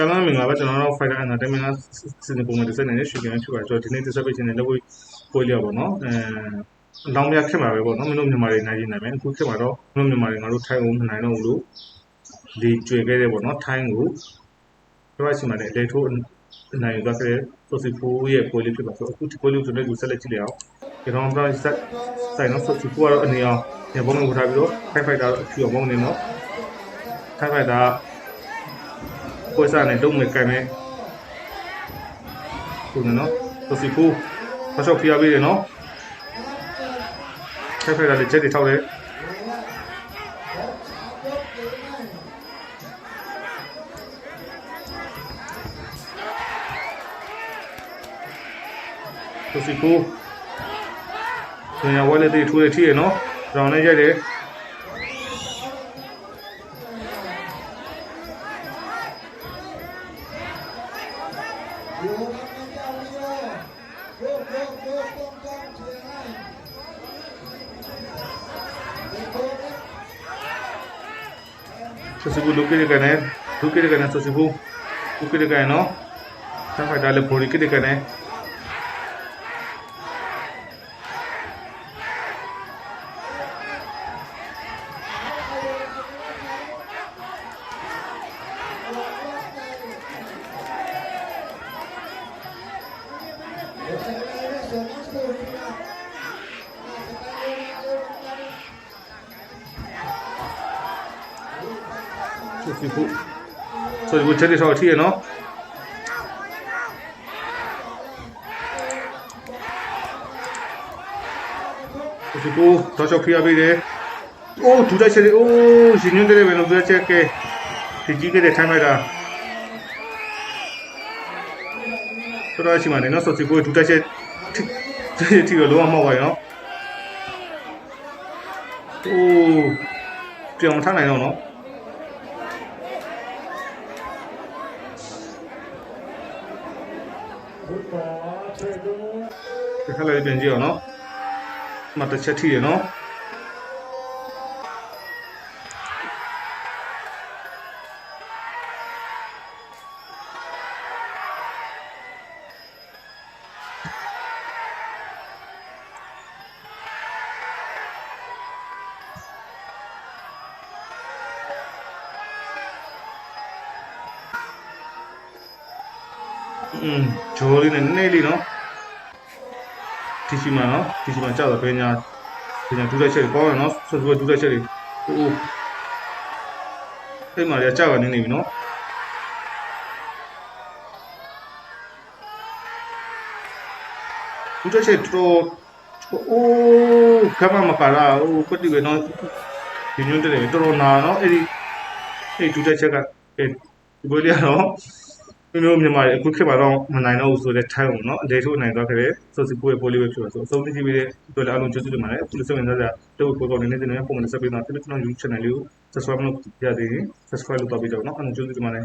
ကမ္ဘာမင်္ဂလာပါကျွန်တော်တို့ Fighter Entertainment ကစီစဉ်ပုံမှန်တစ်စက်နေတဲ့ရွှေကန်းဖြစ်ပါတယ်ကျွန်တော်ဒီနေ့တစ်စက်ပေးခြင်းနဲ့လက်ဝဲပွဲလျော်ပါတော့အဲအလောင်းများဖြစ်မှာပဲပေါ့နော်မင်းတို့မြန်မာတွေနိုင်ရင်နိုင်မယ်အခုဖြစ်မှာတော့မင်းတို့မြန်မာတွေငါတို့ထိုင်းကိုမနိုင်တော့ဘူးလို့ဒီကျွေခဲ့တဲ့ပေါ့နော်ထိုင်းကိုကျွန်တော်ရှိမှလည်းလေထိုးနိုင်သွားခဲ့ဆိုစီဖိုးရဲ့ပွဲလေးဖြစ်ပါဆိုအခုဒီပွဲလေးကိုကျွန်တော်တို့ဆက်လက်ကြည့်လိုက်အောင်ကျွန်တော်တို့ဆက်ဆိုင်တော့ဆိုစီဖိုးကတော့အနေအောင်ညဘုံကိုထားပြီးတော့ Fight Fighter အဖြူအောင်ဘုံနေနော် Fight Fighter ပွဲစားနဲ့လုံးမဲ့ကင်မဲ့ခုနနော်ဆိုစီဖူဖတ်ရှောက်ဖျားပေးတယ်နော်ဖက်ဖက်ကလည်းချက်တွေထောက်တယ်ဆိုစီဖူညဝဲလေးတွေထိုးရထီးရနော်ရောင်းနေကြတယ် อยู่ครับนักเที่ยววิโยโยกโยกโยกต้องการเชียร์ให้ ಸಸಿಬು ಲುಕ್ಕಿದೆ ಕಣೆ ಲುಕ್ಕಿದೆ ಕಣೆ ಸಸಿಬು ಲುಕ್ಕಿದೆ ಕಣೇನೋ ಚೆನ್ನಾಗಿ ಡಾಲೆ ಪೋಡಿಕ್ಕಿದೆ ಕಣೆ ဆိုစီဖူဆိုစီဖူချက်တွေထောက်ထီးရနော်ဆိုစီဖူတော့ချောက်ဖျားပေးတယ်အိုးဒူတိုက်ချက်တွေအိုးရှင်ညွန်းတယ်ပဲလို့ပြောချက်ကဲဒီကြီးကတဲ့ထိုင်းလိုက်တာ တော်တော်ရှိမှလည်းနော်ဆိုစီဖူဒူတိုက်ချက်ထိထိတော့လုံးဝမောက်ပါရောနော်အိုးပြောင်းမထားနိုင်တော့နော် คุณหมอช่วยดู ဒီခက်လိုက်ပြန်ကြည့်အောင်နော်မတစ်ချက်ထိရနော် อืมဂျိုးလေးနဲ့နည်းနည်းလေးနော်တီရှိမှာနော်တီရှိမှာကြောက်တော့ဘယ်ညာဘယ်ညာဒူးလိုက်ချက်တွေပေါင်းရနော်ဆွဆွဒူးလိုက်ချက်တွေအိုးအဲ့မှာလည်းကြောက်ကနေနေပြီနော်ဒူးလိုက်ချက်တော်အိုးကမမကရာအိုးပတိပဲနော်ဒီညွန်းတယ်တော်တော်နာနော်အဲ့ဒီအဲ့ဒူးလိုက်ချက်ကဒီဘိုးလေးကတော့ ကျွန်တော်မြန်မာပြည်အခုခေတ်မှာတော့မနိုင်တော့ဘူးဆိုတဲ့ time ကိုနော်အလေထိုးနိုင်သွားခဲ့တယ်ဆိုစီပိုးရဲ့ပိုးလေးပဲဖြစ်ပါဆိုအဆုံးသိကြည့်ပြီးတဲ့အတွက်လည်းအားလုံးကျေးဇူးတင်ပါတယ်အခုလိုဆက်ဝင်ကြတာတော့ကိုယ်တော်နေနေတင်နေပုံမှန်ဆက်ပေးတာဖြစ်လို့ကျွန်တော် YouTube channel လေးကို subscribe လုပ်ကြရသေးတယ် subscribe လုပ်တော့ပြီးတော့နော်အားလုံးကျေးဇူးတင်ပါတယ်